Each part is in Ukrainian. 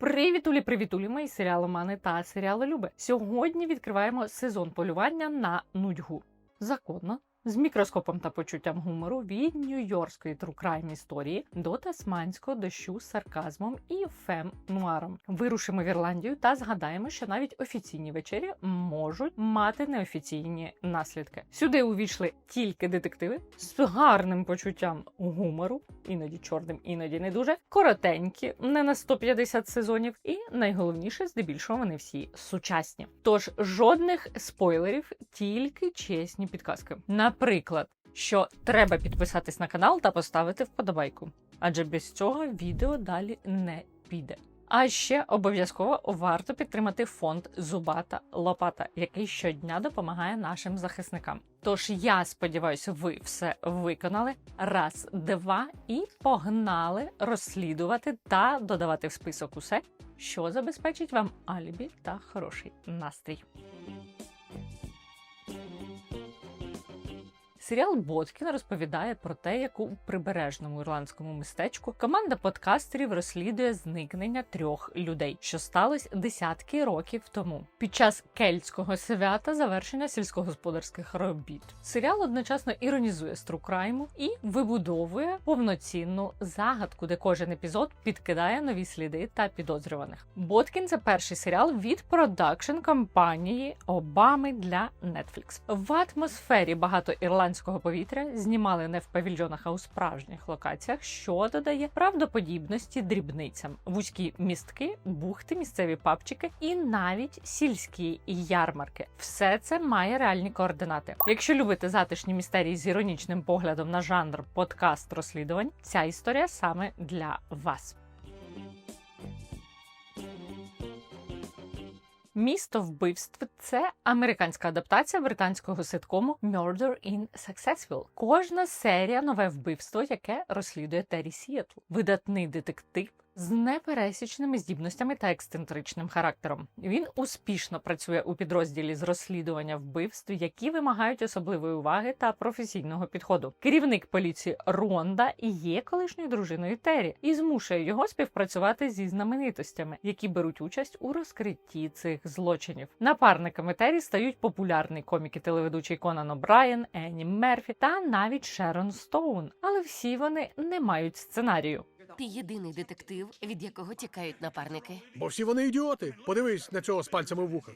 Привітулі, привітулі, мої серіаломани та серіалолюби. Сьогодні відкриваємо сезон полювання на нудьгу. Законно. З мікроскопом та почуттям гумору від нью-йоркської тру-крайм історії до тасманського дощу з сарказмом і фем нуаром. Вирушимо в Ірландію та згадаємо, що навіть офіційні вечері можуть мати неофіційні наслідки. Сюди увійшли тільки детективи з гарним почуттям гумору, іноді чорним, іноді не дуже коротенькі, не на 150 сезонів, і найголовніше, здебільшого вони всі сучасні. Тож жодних спойлерів, тільки чесні підказки. Наприклад, що треба підписатись на канал та поставити вподобайку, адже без цього відео далі не піде. А ще обов'язково варто підтримати фонд Зубата Лопата, який щодня допомагає нашим захисникам. Тож я сподіваюся, ви все виконали. Раз, два і погнали розслідувати та додавати в список усе, що забезпечить вам алібі та хороший настрій. Серіал Боткін розповідає про те, як у прибережному ірландському містечку команда подкастерів розслідує зникнення трьох людей, що сталося десятки років тому, під час кельтського свята завершення сільськогосподарських робіт. Серіал одночасно іронізує струкрайму і вибудовує повноцінну загадку, де кожен епізод підкидає нові сліди та підозрюваних. Боткін це перший серіал від продакшн компанії Обами для Netflix. В атмосфері багато ірландського повітря знімали не в павільйонах, а у справжніх локаціях, що додає правдоподібності дрібницям, вузькі містки, бухти, місцеві папчики і навіть сільські ярмарки. Все це має реальні координати. Якщо любите затишні містерії з іронічним поглядом на жанр подкаст розслідувань, ця історія саме для вас. Місто вбивств це американська адаптація британського ситкому Murder in Successful. Кожна серія нове вбивство, яке розслідує Террі Сіетл. Видатний детектив з непересічними здібностями та ексцентричним характером. Він успішно працює у підрозділі з розслідування вбивств, які вимагають особливої уваги та професійного підходу. Керівник поліції Ронда є колишньою дружиною Террі і змушує його співпрацювати зі знаменитостями, які беруть участь у розкритті цих злочинів. Напарниками Террі стають популярний комік і телеведучий Конан О'Брайен, Енні Мерфі та навіть Шерон Стоун. Але всі вони не мають сценарію. Ти єдиний детектив, від якого тікають напарники. Бо всі вони ідіоти. Подивись на цього з пальцями в вухах.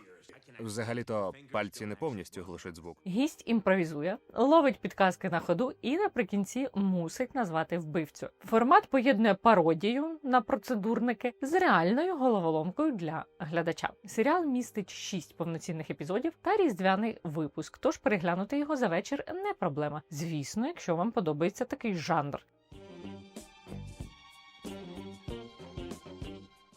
Взагалі-то пальці не повністю глушать звук. Гість імпровізує, ловить підказки на ходу і наприкінці мусить назвати вбивцю. Формат поєднує пародію на процедурники з реальною головоломкою для глядача. Серіал містить шість повноцінних епізодів та різдвяний випуск. Тож переглянути його за вечір не проблема. Звісно, якщо вам подобається такий жанр.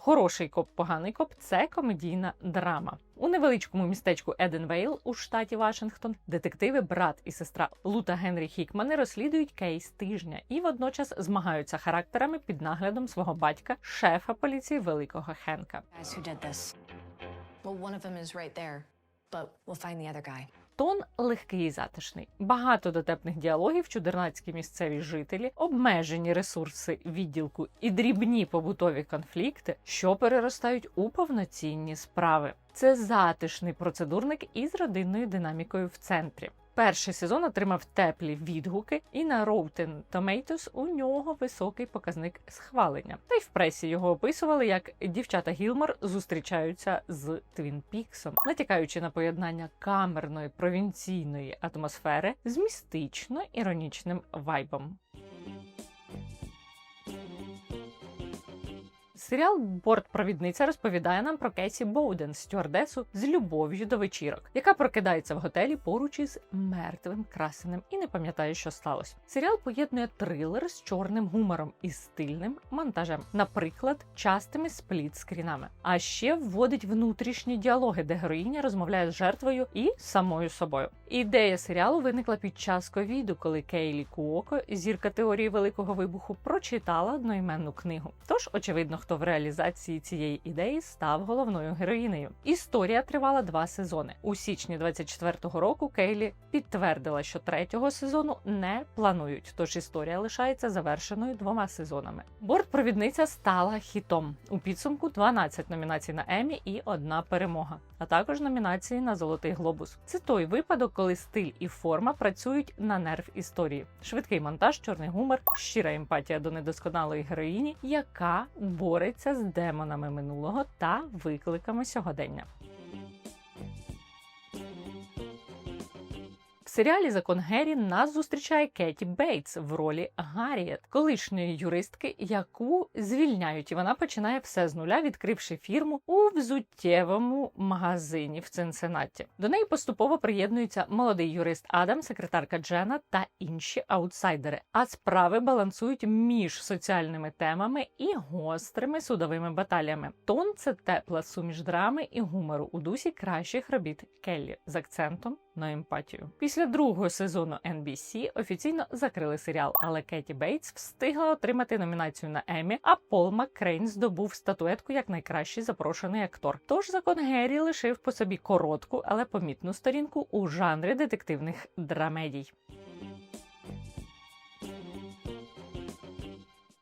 Хороший коп, поганий коп це комедійна драма. У невеличкому містечку Еденвейл у штаті Вашингтон детективи брат і сестра Лута Генрі Хікмани розслідують кейс тижня і водночас змагаються характерами під наглядом свого батька, шефа поліції Великого Хенка. we'll find the other guy. Тон легкий і затишний, багато дотепних діалогів, чудернацькі місцеві жителі, обмежені ресурси відділку і дрібні побутові конфлікти, що переростають у повноцінні справи. Це затишний процедурник із родинною динамікою в центрі. Перший сезон отримав теплі відгуки, і на Rotten Tomatoes у нього високий показник схвалення. Та й в пресі його описували як дівчата Гілмор зустрічаються з Твін Піксом, натякаючи на поєднання камерної провінційної атмосфери з містично іронічним вайбом. Серіал Бортпровідниця розповідає нам про Кейсі Боуден, стюардесу з любов'ю до вечірок, яка прокидається в готелі поруч із мертвим красеним і не пам'ятає, що сталося. Серіал поєднує трилер з чорним гумором і стильним монтажем, наприклад, частими спліт-скрінами. А ще вводить внутрішні діалоги, де героїня розмовляє з жертвою і самою собою. Ідея серіалу виникла під час ковіду, коли Кейлі Куоко, зірка теорії великого вибуху, прочитала одноіменну книгу. Тож, очевидно, хто в реалізації цієї ідеї став головною героїнею. Історія тривала два сезони. У січні 24-го року Кейлі підтвердила, що третього сезону не планують. Тож історія лишається завершеною двома сезонами. Бортпровідниця стала хітом. У підсумку 12 номінацій на Емі і одна перемога, а також номінації на Золотий глобус. Це той випадок, коли стиль і форма працюють на нерв історії. Швидкий монтаж, чорний гумор, щира емпатія до недосконалої героїні, яка бореться з демонами минулого та викликами сьогодення. Серіалі Закон Геррі нас зустрічає Кеті Бейтс в ролі Гарріет, колишньої юристки, яку звільняють, і вона починає все з нуля, відкривши фірму у взуттєвому магазині в Цинциннаті. До неї поступово приєднується молодий юрист Адам, секретарка Джена та інші аутсайдери. А справи балансують між соціальними темами і гострими судовими баталіями. Тон це тепла суміш драми і гумору у дусі кращих робіт Келлі з акцентом на емпатію. Після другого сезону NBC офіційно закрили серіал, але Кеті Бейтс встигла отримати номінацію на Еммі, а Пол Маккрейн здобув статуетку як найкращий запрошений актор. Тож закон Геррі лишив по собі коротку, але помітну сторінку у жанрі детективних драмедій.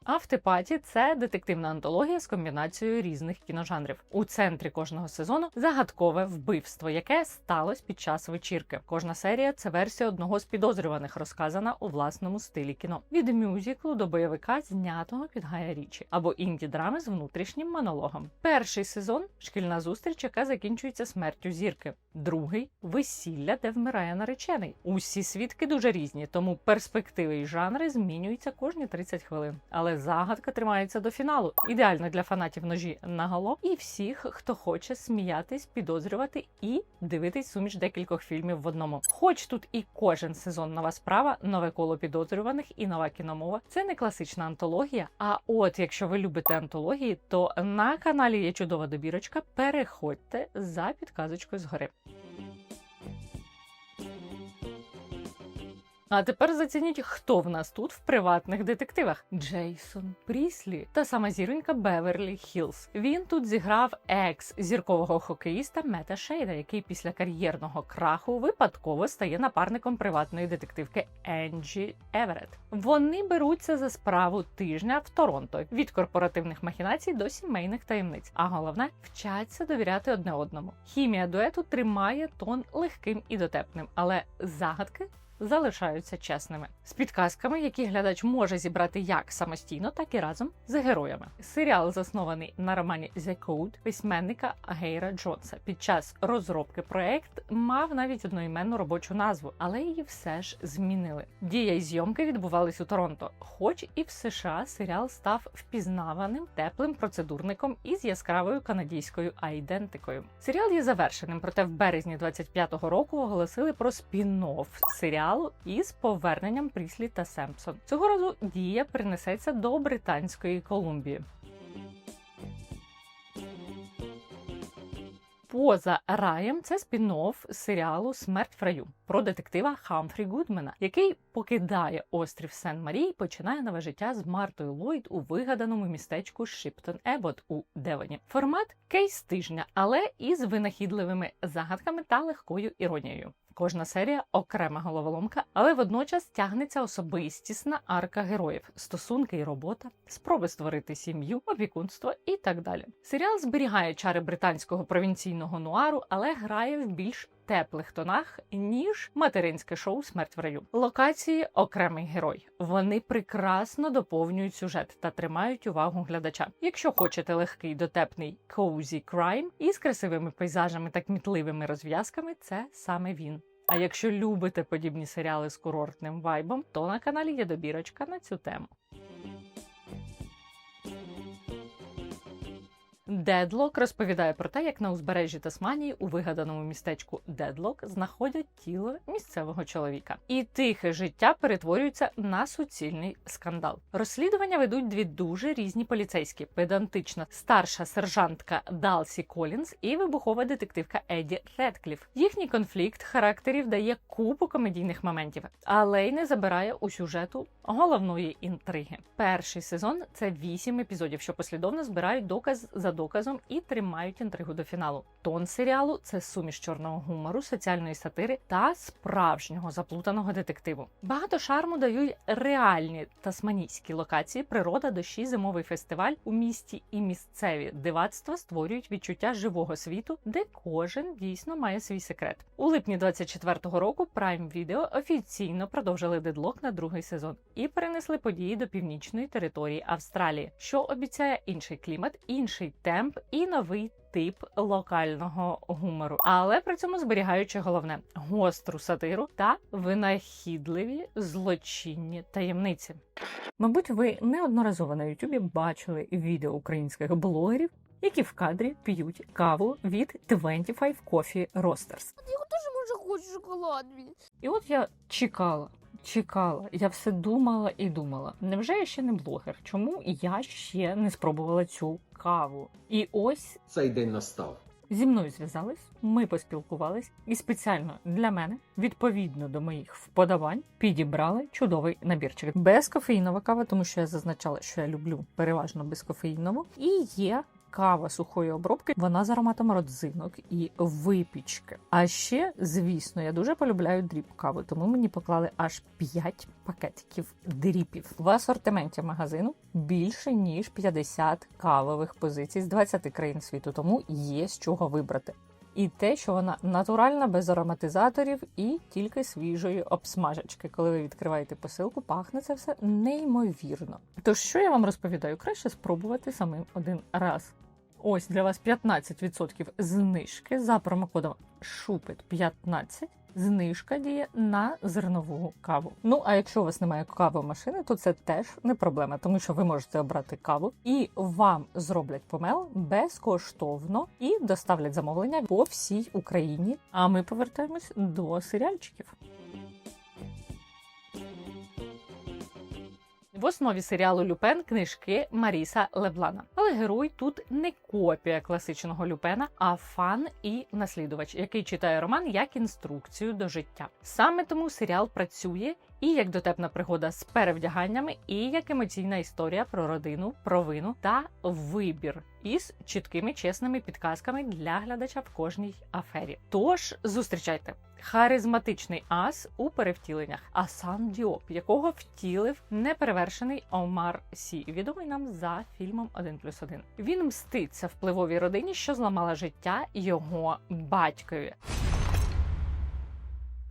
Автопаті це детективна антологія з комбінацією різних кіножанрів. У центрі кожного сезону загадкове вбивство, яке сталося під час вечірки. Кожна серія це версія одного з підозрюваних, розказана у власному стилі кіно. Від мюзиклу до бойовика, знятого під Гая Річі, або інді драми з внутрішнім монологом. Перший сезон шкільна зустріч, яка закінчується смертю зірки. Другий весілля, де вмирає наречений. Усі свідки дуже різні, тому перспективи і жанри змінюються кожні 30 хвилин. Але загадка тримається до фіналу. Ідеально для фанатів ножі наголо і всіх, хто хоче сміятись, підозрювати і дивитись суміш декількох фільмів в одному. Хоч тут і кожен сезон нова справа, нове коло підозрюваних і нова кіномова. Це не класична антологія. А от якщо ви любите антології, то на каналі є чудова добірочка. Переходьте за підказочкою згори. А тепер зацініть, хто в нас тут в приватних детективах: Джейсон Пріслі та сама зіронька Беверлі Хілз. Він тут зіграв екс зіркового хокеїста Мета Шейда, який після кар'єрного краху випадково стає напарником приватної детективки Енджі Еверет. Вони беруться за справу тижня в Торонто від корпоративних махінацій до сімейних таємниць. А головне вчаться довіряти одне одному. Хімія дуету тримає тон легким і дотепним, але загадки залишаються чесними з підказками, які глядач може зібрати як самостійно, так і разом з героями. Серіал заснований на романі «The Code» письменника Гейра Джонса. Під час розробки проект мав навіть одноіменну робочу назву, але її все ж змінили. Дія і зйомки відбувались у Торонто, хоч і в США серіал став впізнаваним теплим процедурником із яскравою канадійською айдентикою. Серіал є завершеним, проте в березні 25-го року оголосили про спін-офф серіалу із поверненням Пріслі та Семпсон. Цього разу дія перенесеться до Британської Колумбії. Поза раєм це спін-офф серіалу Смерть в раю про детектива Хамфрі Гудмена, який покидає острів Сен-Марі і починає нове життя з Мартою Ллойд у вигаданому містечку Шиптон Ебот у Девоні. Формат кейс тижня, але із винахідливими загадками та легкою іронією. Кожна серія окрема головоломка, але водночас тягнеться особистісна арка героїв, стосунки і робота, спроби створити сім'ю, опікунство і так далі. Серіал зберігає чари британського провінційного нуару, але грає в більш теплих тонах ніж материнське шоу Смерть в раю. Локації окремий герой. Вони прекрасно доповнюють сюжет та тримають увагу глядача. Якщо хочете легкий дотепний cozy crime із красивими пейзажами та кмітливими розв'язками, це саме він. А якщо любите подібні серіали з курортним вайбом, то на каналі є добірочка на цю тему. Дедлок розповідає про те, як на узбережжі Тасманії у вигаданому містечку Дедлок знаходять тіло місцевого чоловіка, і тихе життя перетворюється на суцільний скандал. Розслідування ведуть дві дуже різні поліцейські: педантична старша сержантка Далсі Колінз і вибухова детективка Еді Редкліф. Їхній конфлікт характерів дає купу комедійних моментів, але й не забирає у сюжету головної інтриги. Перший сезон це вісім епізодів, що послідовно збирають доказ за доказом і тримають інтригу до фіналу. Тон серіалу це суміш чорного гумору, соціальної сатири та справжнього заплутаного детективу. Багато шарму дають реальні тасманійські локації, природа, дощі, зимовий фестиваль у місті і місцеві дивацтва створюють відчуття живого світу, де кожен дійсно має свій секрет. У липні 24-го року Prime Video офіційно продовжили дедлок на другий сезон і перенесли події до північної території Австралії, що обіцяє інший клімат, інший темп і новий. Тип локального гумору, але при цьому зберігаючи головне гостру сатиру та винахідливі злочинні таємниці. Мабуть, ви неодноразово на Ютубі бачили відео українських блогерів, які в кадрі п'ють каву від 25 Coffee Roasters. Я тоже може хочу шоколад. блін. І от я чекала, чекала, я все думала і думала. Невже я ще не блогер? Чому я ще не спробувала цю каву? І ось цей день настав. зі мною зв'язались, ми поспілкувались, і спеціально для мене, відповідно до моїх вподобань, підібрали чудовий набірчик. Безкофеїнова кава, тому що я зазначала, що я люблю переважно безкофеїнову. І є кава сухої обробки, вона з ароматом родзинок і випічки. А ще, звісно, я дуже полюбляю дріб каву, тому мені поклали аж 5 пакетиків дріпів. В асортименті магазину більше ніж 50 кавових позицій з 20 країн світу, тому є з чого вибрати. І те, що вона натуральна, без ароматизаторів і тільки свіжої обсмажечки. Коли ви відкриваєте посилку, пахне це все неймовірно. Тож, що я вам розповідаю, краще спробувати самим один раз. Ось для вас 15% знижки за промокодом ШУПИТ15. Знижка діє на зернову каву. Ну а якщо у вас немає кавомашини, то це теж не проблема, тому що ви можете обрати каву і вам зроблять помел безкоштовно і доставлять замовлення по всій Україні. А ми повертаємось до серіальчиків. В основі серіалу Люпен книжки Маріса Леблана. Але герой тут не копія класичного Люпена, а фан і наслідувач, який читає роман як інструкцію до життя. Саме тому серіал працює і як дотепна пригода з перевдяганнями, і як емоційна історія про родину, провину та вибір із чіткими чесними підказками для глядача в кожній афері. Тож зустрічайте харизматичний ас у перевтіленнях Асан Діоп, якого втілив неперевершений Омар Сі, відомий нам за фільмом «1 плюс 1». Він мститься впливовій родині, що зламала життя його батькові.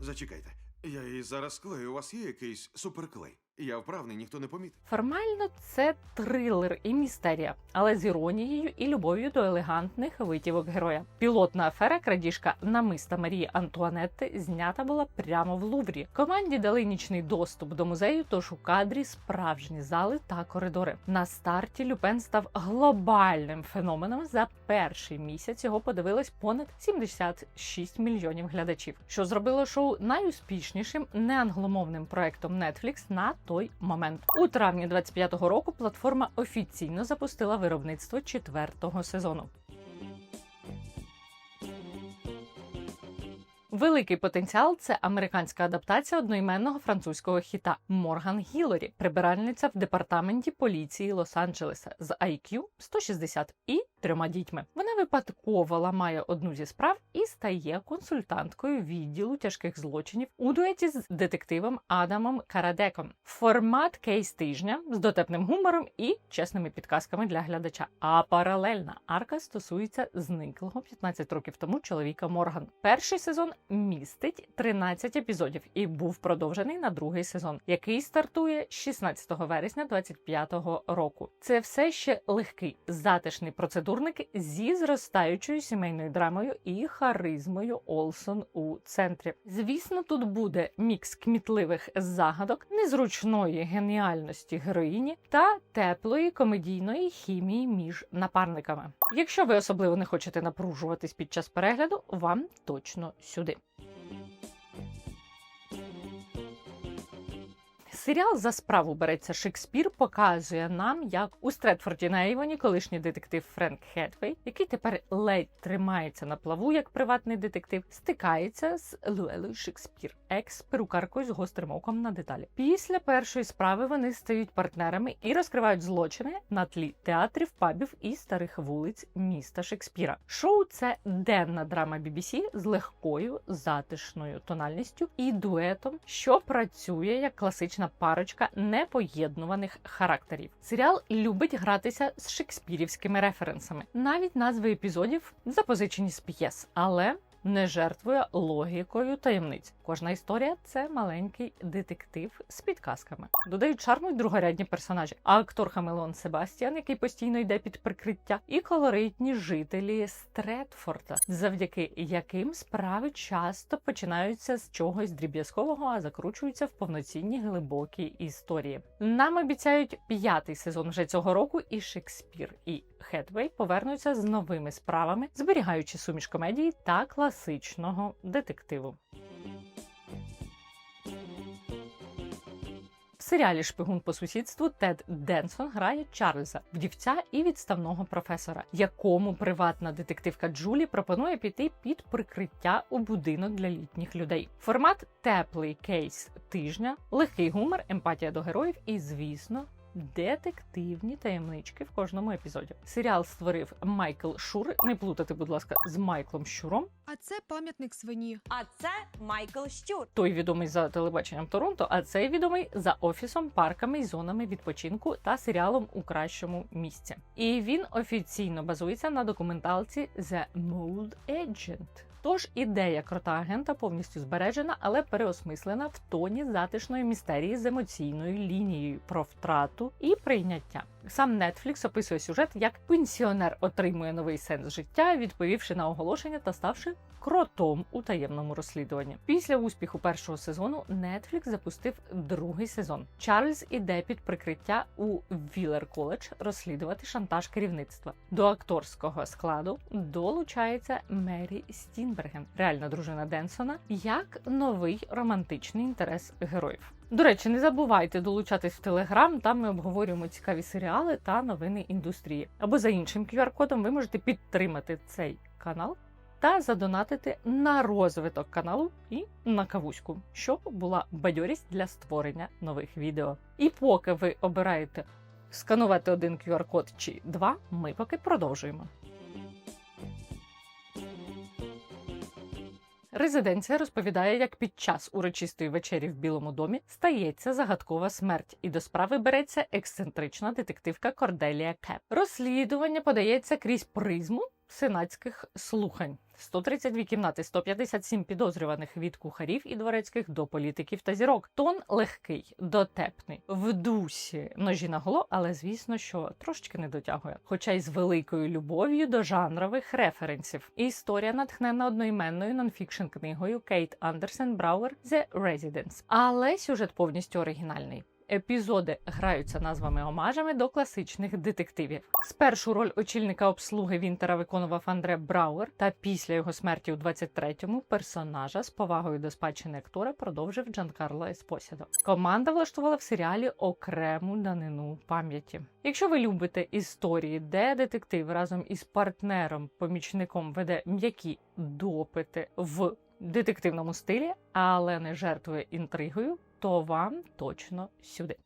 Зачекайте. Я її зараз клею. У вас є якийсь суперклей? Я вправний, ніхто не помітив. Формально це трилер і містерія, але з іронією і любов'ю до елегантних витівок героя. Пілотна афера крадіжка намиста Марії Антуанетти знята була прямо в Луврі. Команді дали нічний доступ до музею, тож у кадрі справжні зали та коридори. На старті Люпен став глобальним феноменом. За перший місяць його подивилось понад 76 мільйонів глядачів, що зробило шоу найуспішнішим неангломовним проектом Netflix на той момент. У травні 25-го року платформа офіційно запустила виробництво четвертого сезону. Великий потенціал це американська адаптація одноіменного французького хіта Морган Гілорі, прибиральниця в департаменті поліції Лос-Анджелеса з IQ 160 і трьома дітьми. Вона випадково ламає одну зі справ і стає консультанткою відділу тяжких злочинів у дуеті з детективом Адамом Карадеком. Формат кейс тижня з дотепним гумором і чесними підказками для глядача. А паралельна арка стосується зниклого 15 років тому чоловіка Морган. Перший сезон містить 13 епізодів і був продовжений на другий сезон, який стартує 16 вересня 25-го року. Це все ще легкий затишний процедурник зі зростаючою сімейною драмою і харизмою Олсон у центрі. Звісно, тут буде мікс кмітливих загадок, незручної геніальності героїні та теплої комедійної хімії між напарниками. Якщо ви особливо не хочете напружуватись під час перегляду, вам точно сюди. Серіал за справу береться Шекспір показує нам, як у Стретфорді на Ейвоні колишній детектив Френк Хетвей, який тепер ледь тримається на плаву як приватний детектив, стикається з Луелою Шекспір, екс-перукаркою з гострим оком на деталі. Після першої справи вони стають партнерами і розкривають злочини на тлі театрів, пабів і старих вулиць міста Шекспіра. Шоу це денна драма BBC з легкою затишною тональністю і дуетом, що працює як класична парочка непоєднуваних характерів. Серіал любить гратися з шекспірівськими референсами. Навіть назви епізодів запозичені з п'єс, але не жертвує логікою таємниць. Кожна історія це маленький детектив з підказками. Додають шарму й другорядні персонажі. А актор Хамелеон Себастіан, який постійно йде під прикриття, і колоритні жителі Стретфорда, завдяки яким справи часто починаються з чогось дріб'язкового, а закручуються в повноцінні глибокі історії. Нам обіцяють п'ятий сезон вже цього року, і Шекспір і Хетвей повернуться з новими справами, зберігаючи суміш комедії та класичного детективу. В серіалі Шпигун по сусідству Тед Денсон грає Чарльза, вдівця і відставного професора, якому приватна детективка Джулі пропонує піти під прикриття у будинок для літніх людей. Формат теплий кейс тижня, легкий гумор, емпатія до героїв і, звісно. Детективні таємнички в кожному епізоді. Серіал створив Майкл Шур. Не плутати, будь ласка, з Майклом Щуром. А це пам'ятник свині. А це Майкл Щур. Той відомий за телебаченням Торонто, а цей відомий за офісом, парками і зонами відпочинку та серіалом у кращому місці. І він офіційно базується на документалці The Mold Agent. Тож ідея крота агента повністю збережена, але переосмислена в тоні затишної містерії з емоційною лінією про втрату і прийняття. Сам Netflix описує сюжет, як пенсіонер отримує новий сенс життя, відповівши на оголошення та ставши кротом у таємному розслідуванні. Після успіху першого сезону Netflix запустив другий сезон. Чарльз іде під прикриття у Вілер Коледж розслідувати шантаж керівництва. До акторського складу долучається Мері Стінберген, реальна дружина Денсона, як новий романтичний інтерес героїв. До речі, не забувайте долучатись в Телеграм. Там ми обговорюємо цікаві серіали та новини індустрії. Або за іншим QR-кодом ви можете підтримати цей канал та задонатити на розвиток каналу і на кавуську, щоб була бадьорість для створення нових відео. І поки ви обираєте сканувати один QR-код чи два, ми поки продовжуємо. Резиденція розповідає, як під час урочистої вечері в Білому домі стається загадкова смерть, і до справи береться ексцентрична детективка Корделія Кеп. Розслідування подається крізь призму сенатських слухань. 132 кімнати, 157 підозрюваних від кухарів і дворецьких до політиків та зірок. Тон легкий, дотепний, в дусі ножі на голо, але звісно, що трошечки не дотягує. Хоча й з великою любов'ю до жанрових референсів. Історія натхнена одноіменною нонфікшн книгою Кейт Андерсен Брауер «The Residence». Але сюжет повністю оригінальний. Епізоди граються назвами омажами до класичних детективів. Спершу роль очільника обслуги Вінтера виконував Андре Брауер, та після його смерті у 23-му персонажа з повагою до спадщини актора продовжив Джанкарло Еспосідо. Команда влаштувала в серіалі окрему данину пам'яті. Якщо ви любите історії, де детектив разом із партнером, помічником веде м'які допити в детективному стилі, але не жертвує інтригою, то вам точно сюди.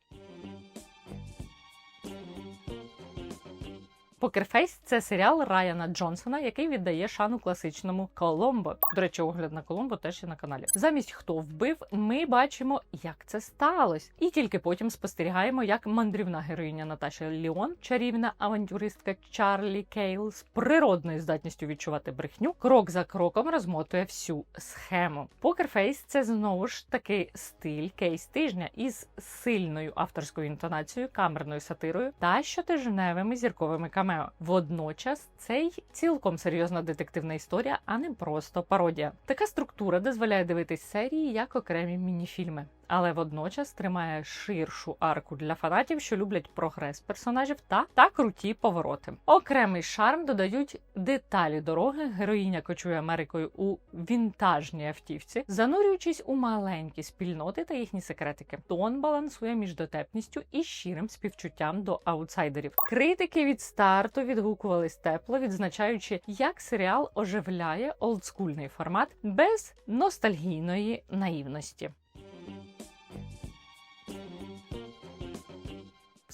Покерфейс це серіал Райана Джонсона, який віддає шану класичному Коломбо. До речі, огляд на Коломбо теж є на каналі. Замість хто вбив, ми бачимо, як це сталося, і тільки потім спостерігаємо, як мандрівна героїня Наташа Ліон, чарівна авантюристка Чарлі Кейл з природною здатністю відчувати брехню, крок за кроком розмотує всю схему. Покерфейс це знову ж таки стиль кейс тижня із сильною авторською інтонацією, камерною сатирою та щотижневими зірковими камео. Камео. Водночас цей цілком серйозна детективна історія, а не просто пародія. Така структура дозволяє дивитись серії як окремі мініфільми. Але водночас тримає ширшу арку для фанатів, що люблять прогрес персонажів та, та круті повороти. Окремий шарм додають деталі дороги. Героїня кочує Америкою у вінтажній автівці, занурюючись у маленькі спільноти та їхні секретики. Тон балансує між дотепністю і щирим співчуттям до аутсайдерів. Критики від старту відгукувались тепло, відзначаючи, як серіал оживляє олдскульний формат без ностальгійної наївності.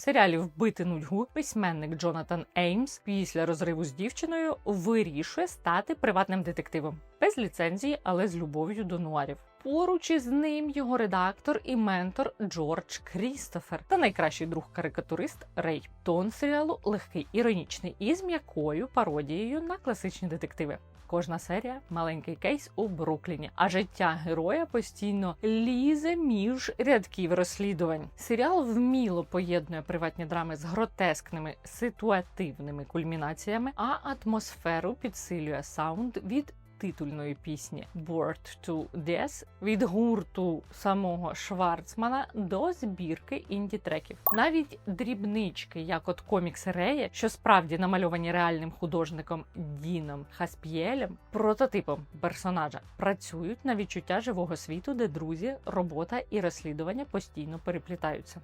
Серіалі Вбити нудьгу письменник Джонатан Еймс після розриву з дівчиною вирішує стати приватним детективом без ліцензії, але з любов'ю до нуарів. Поруч із ним його редактор і ментор Джордж Крістофер та найкращий друг карикатурист Рей. Тон серіалу легкий, іронічний і з м'якою пародією на класичні детективи. Кожна серія маленький кейс у Брукліні, а життя героя постійно лізе між рядків розслідувань. Серіал вміло поєднує приватні драми з гротескними ситуативними кульмінаціями, а атмосферу підсилює саунд від титульної пісні Bored to Death від гурту самого Шварцмана до збірки інді-треків. Навіть дрібнички, як от комікс Рея, що справді намальовані реальним художником Діном Хаспієлем, прототипом персонажа, працюють на відчуття живого світу, де друзі, робота і розслідування постійно переплітаються.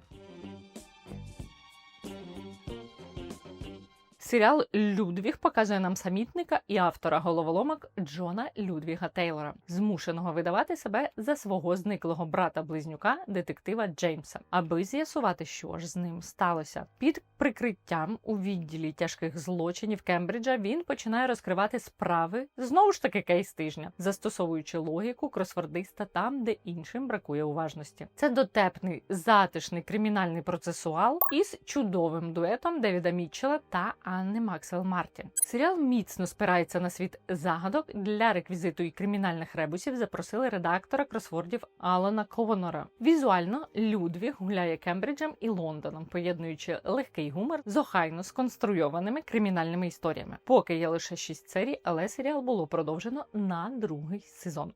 Серіал Людвіг показує нам самітника і автора головоломок Джона Людвіга Тейлора, змушеного видавати себе за свого зниклого брата-близнюка, детектива Джеймса, аби з'ясувати, що ж з ним сталося. Під прикриттям у відділі тяжких злочинів Кембриджа він починає розкривати справи знову ж таки кейс тижня, застосовуючи логіку кросвордиста там, де іншим бракує уважності. Це дотепний затишний кримінальний процесуал із чудовим дуетом Девіда Мітчелла та Анни Максвелл Мартін. Серіал міцно спирається на світ загадок для реквізиту і кримінальних ребусів. Запросили редактора кросвордів Алана Конора. Візуально Людвіг гуляє Кембриджем і Лондоном, поєднуючи легкий гумор з охайно сконструйованими кримінальними історіями. Поки є лише шість серій, але серіал було продовжено на другий сезон.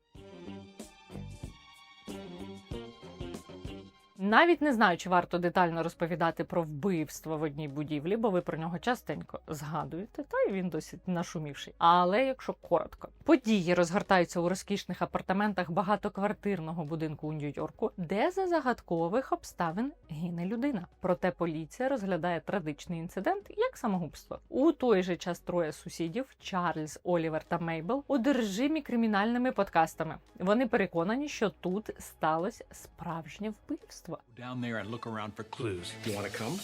Навіть не знаю, чи варто детально розповідати про вбивство в одній будівлі, бо ви про нього частенько згадуєте, та й він досить нашумівший. Але якщо коротко, події розгортаються у розкішних апартаментах багатоквартирного будинку у Нью-Йорку, де за загадкових обставин гине людина. Проте поліція розглядає трагічний інцидент як самогубство. У той же час троє сусідів Чарльз, Олівер та Мейбл одержимі кримінальними подкастами. Вони переконані, що тут сталося справжнє вбивство. Down there and look around for clues. You want to come?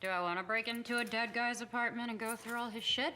Do I want to break into a dead guy's apartment and go through all his shit?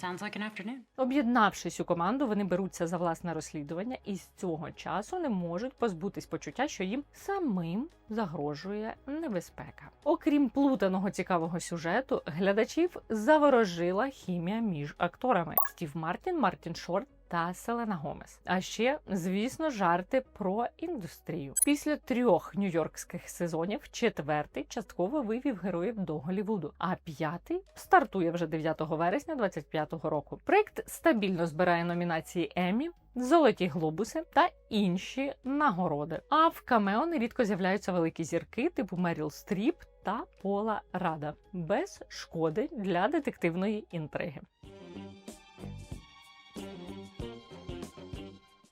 Sounds like an afternoon. Об'єднавшись у команду, вони беруться за власне розслідування і з цього часу не можуть позбутись почуття, що їм самим загрожує небезпека. Окрім плутаного цікавого сюжету, глядачів заворожила хімія між акторами: Стів Мартін, Мартін Шорт. Та Селена Гомес. А ще, звісно, жарти про індустрію. Після трьох нью-йоркських сезонів четвертий частково вивів героїв до Голівуду, а п'ятий стартує вже 9 вересня 25-го року. Проект стабільно збирає номінації Еммі, Золоті глобуси та інші нагороди. А в камео нерідко з'являються великі зірки, типу Меріл Стріп та Пола Рада, без шкоди для детективної інтриги.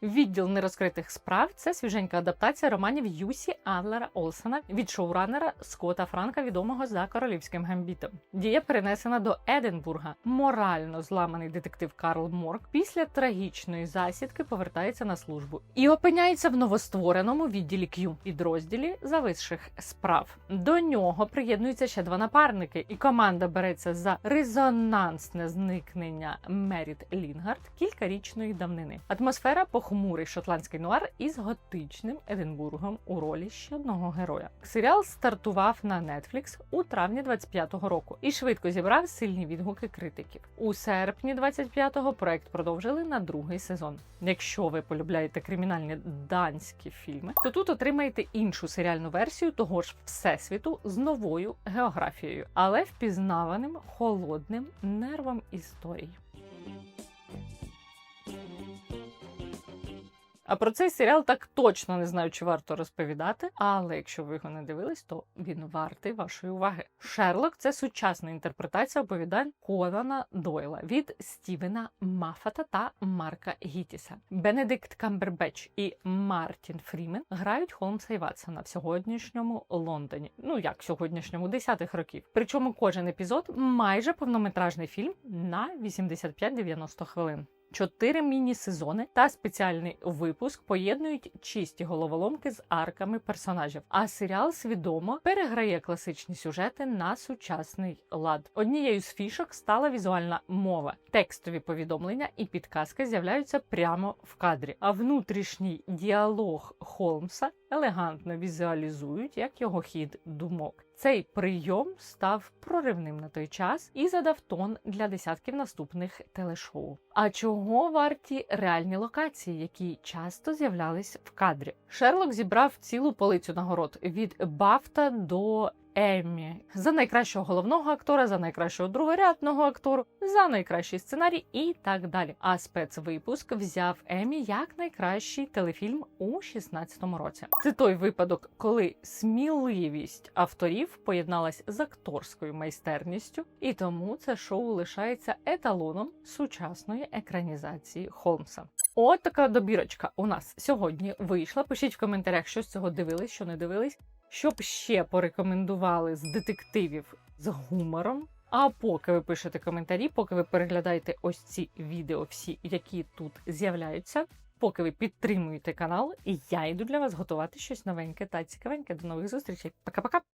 Відділ нерозкритих справ це свіженька адаптація романів Юсі Адлера Олсена від шоуранера Скотта Франка, відомого за королівським гамбітом. Дія перенесена до Единбурга. Морально зламаний детектив Карл Морк після трагічної засідки повертається на службу і опиняється в новоствореному відділі Q, підрозділі зависших справ. До нього приєднуються ще два напарники, і команда береться за резонансне зникнення Меріт Лінгард кількарічної давнини. Атмосфера похожа похмурий шотландський нуар із готичним Единбургом у ролі ще одного героя. Серіал стартував на Netflix у травні 25-го року і швидко зібрав сильні відгуки критиків. У серпні 25-го проект продовжили на другий сезон. Якщо ви полюбляєте кримінальні данські фільми, то тут отримаєте іншу серіальну версію того ж всесвіту з новою географією, але впізнаваним холодним нервом історій. А про цей серіал так точно не знаю, чи варто розповідати. Але якщо ви його не дивились, то він вартий вашої уваги. Шерлок це сучасна інтерпретація оповідань Конана Дойла від Стівена Маффата та Марка Гітіса. Бенедикт Камбербеч і Мартін Фрімен грають Холмса і Ватсона в сьогоднішньому Лондоні. Ну як сьогоднішньому десятих років. Причому кожен епізод майже повнометражний фільм на 85-90 хвилин. Чотири міні-сезони та спеціальний випуск поєднують чисті головоломки з арками персонажів. А серіал свідомо переграє класичні сюжети на сучасний лад. Однією з фішок стала візуальна мова. Текстові повідомлення і підказки з'являються прямо в кадрі. А внутрішній діалог Холмса елегантно візуалізують як його хід думок. Цей прийом став проривним на той час і задав тон для десятків наступних телешоу. А чого варті реальні локації, які часто з'являлись в кадрі? Шерлок зібрав цілу полицю нагород від Бафта до Еммі за найкращого головного актора, за найкращого другорядного актору, за найкращий сценарій і так далі. А спецвипуск взяв Еммі як найкращий телефільм у 16-му році. Це той випадок, коли сміливість авторів поєдналась з акторською майстерністю, і тому це шоу лишається еталоном сучасної екранізації Холмса. От така добірочка у нас сьогодні вийшла. Пишіть в коментарях, що з цього дивились, що не дивились. Щоб ще порекомендували з детективів з гумором. А поки ви пишете коментарі, поки ви переглядаєте ось ці відео, всі, які тут з'являються, поки ви підтримуєте канал, і я йду для вас готувати щось новеньке та цікавеньке. До нових зустрічей. Пока-пока!